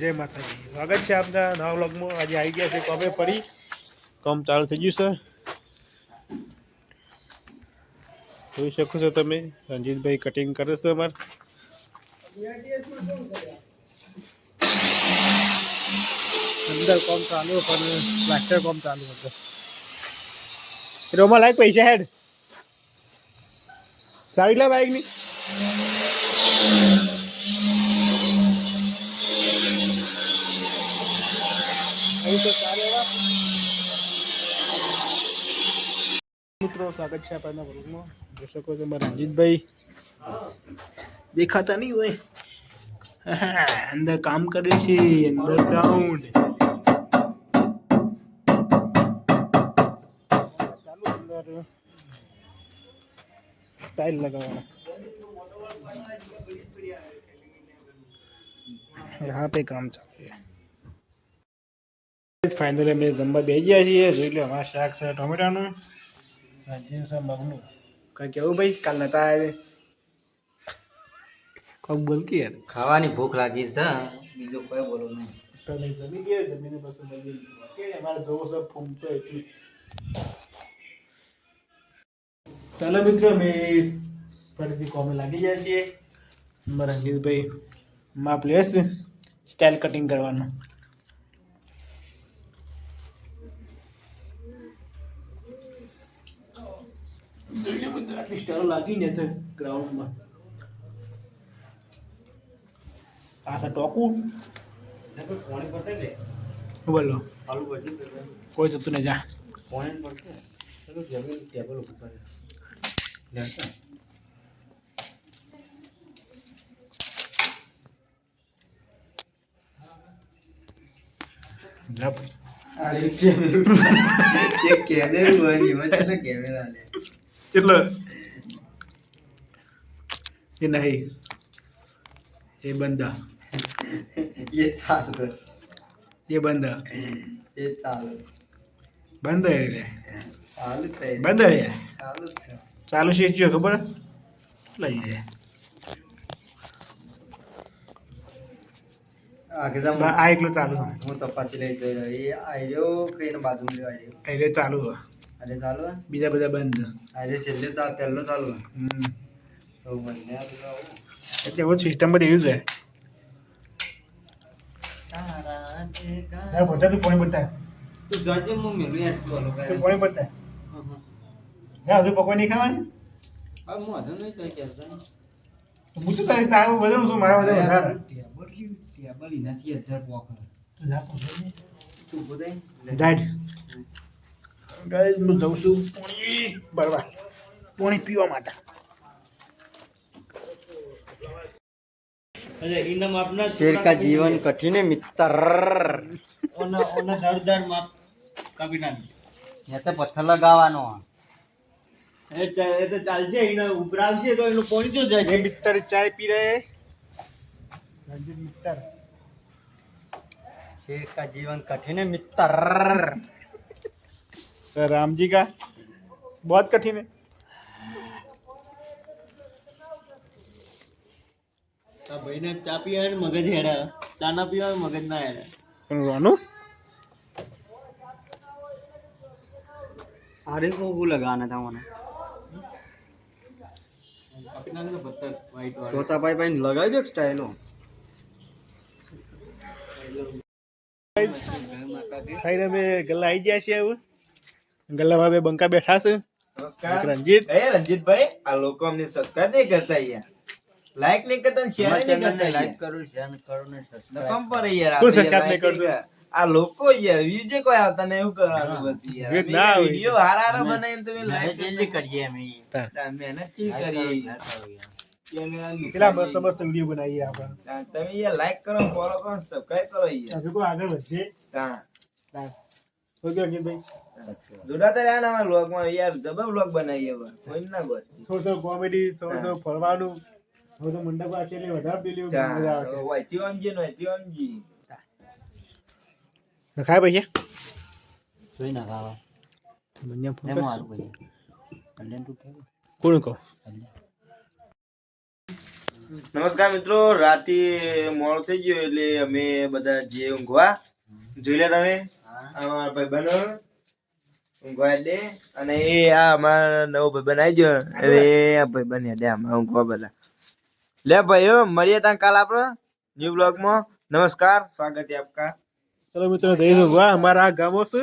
જય માતાજી. સ્વાગત છે આપના નવા વ્લોગમાં. આજે આવી ગયા છે કોમે પડી કામ ચાલુ થઈ ગયું છે. જોઈ શકો છો તમે, રંજીતભાઈ કટિંગ કરે છે અમાર. અંદર કોમ ચાલુ પણ પ્લાસ્ટર કોમ ચાલુ હતું. રોમાં લાગ પૈસા હેડ. સારી લે બાઈકની. મિત્રો સ્વાગત છે આપણા વર્ગમાં જોઈ શકો છો મારા રંજીતભાઈ દેખાતા નહીં હોય અંદર કામ કરે છે અંદર ગ્રાઉન્ડ ચાલુ અંદર સ્ટાઇલ લગાવવાના यहाँ पे काम ચાલુ ફાઇનલી અમે જમવા બે ગયા છીએ. જોઈ લો અમારા શાક છે ટોમેટાનું. ભાજી છે મગનું. કઈ કેવું ભાઈ? કાલ નતા આવે કોક બોલ કે યાર. ખાવાની ભૂખ લાગી છે બીજો કોઈ બોલો નહીં. તો નહીં જમી ગયા જમીને પછી મળી અમારે જોવો છે ફૂમતો એટલી. ચાલો મિત્રો અમે ફરીથી કોમે લાગી જાય છીએ. મારા રંજીતભાઈ માપ લેશ સ્ટાઇલ કટિંગ કરવાનું. આટલી સ્ટાઇલ લાગી ને છે ગ્રાઉન્ડમાં. આ છે ટોકું. બોલો. કોઈ જતું નહીં, જા. ટેબલ ઉપર કેમેરા. બની હોય એટલે કેમેરા લે કેટલો એ નહીં એ બંદા એ ચાલુ એ બંદા એ ચાલુ બંધ રે ચાલુ છે બંધ રે ચાલુ છે ચાલુ છે જો ખબર લઈ જાય આગે જામ આ એકલો ચાલુ હું તપાસી લઈ જઈ રહ્યો એ આર્યો કઈને બાજુમાં રહ્યો આર્યો એટલે ચાલુ હે. અરે ચાલુ હે? બીજા બધા બંધ આજે છેલ્લે ચાલ પહેલો ચાલુ હે. હમ. તો બંને. એટલે એવું સિસ્ટમ બધી એવું છે બધા તું પાણી પડતા તું જોજે હું મેલું યાર તું હલો તું કરે. પાણી પડતા હં, હં. જા હજુ પકવાન નહીં ખાવાની હવે હું હજુ નહીં કઈ કહેતો. તો પૂછું તારે તારું વજન શું મારા વજન વધારે ટેબલ ટેબલ એનાથી અધર પોકળ. તું જા તું. લે. રાઈટ ગાઈસ હું જઉં છું પાણી બરવા પાણી પીવા માટે शेर का जीवन कठिन है मित्र ઓના ઓના દર દર માપ કાપી નાખ એ તો પથ્થર લગાવવાનો એ ચ- એ તો ચાલશે એને ઉભરાવશે તો એનું પોણી જો ये જશે मित्र चाय पी रहे हैं रंजीत मित्र शेर का जीवन कठिन है मित्र सर राम जी का बहुत कठिन है આ ભાઈને ચા પીવા મગજ હેડા ચા ના પીવા મગજ ના હેડા પણ રોનું आरिस को वो लगाना था मैंने तो सफाई भाई लगाई दो स्टाइल ખાઈને અમે ગલ્લા આવી ગયા છીએ હવે ગલ્લામાં બે બંકા બેઠા છે નમસ્કાર રંજીત એ રંજીતભાઈ આ લોકો અમને સબસ્ક્રાઇબ નહીં કરતા યાર લાઈક નહીં કરતા ને શેર નહીં કરતા લાઈક કરો શેર કરો ને સબસ્ક્રાઇબ પર યાર તું સબસ્ક્રાઇબ નહીં કરતો આ લોકો યાર વ્યૂ જે કોઈ આવતા ને એવું કરવાનું બસ યાર ના વિડિયો હારા હારા બનાવીને એમ તમે લાઈક જલ્દી કરીએ અમે મહેનત ચી કરીએ પેલા મસ્ત મસ્ત વિડીયો બનાવીએ આપણે તમે યાર લાઈક કરો ફોલો કરો સબસ્ક્રાઇબ કરો યાર આગળ વધીએ હા ઓકે અનિલભાઈ જોડાતા રહ્યા ને યાર જબર વ્લોગ બનાવીએ થોડું કોમેડી થોડું ફરવાનું. કહો? નમસ્કાર મિત્રો રાતે મોડો થઈ ગયો એટલે અમે બધા જે ઊંઘવા. જોઈ લે તમે? અમારા ભાઈ બનો ઊંઘવા દે અને એ આ અમારા નવો ભાઈબંધ આવી ગયો એટલે આ ભાઈબંધ હેડે અમારા ઊંઘવા બધા લે ભાઈઓ મળીએ ત્યાં કાલ આપણે ન્યુ બ્લોગમાં નમસ્કાર સ્વાગત છે આપકા ચલો મિત્રો જઈશું વાહ અમારા આ ગામો છે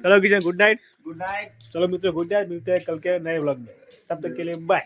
चलो Kishan good night good night चलो मित्रों गुड नाइट मिलते हैं कल के नए व्लॉग में तब तक के लिए बाय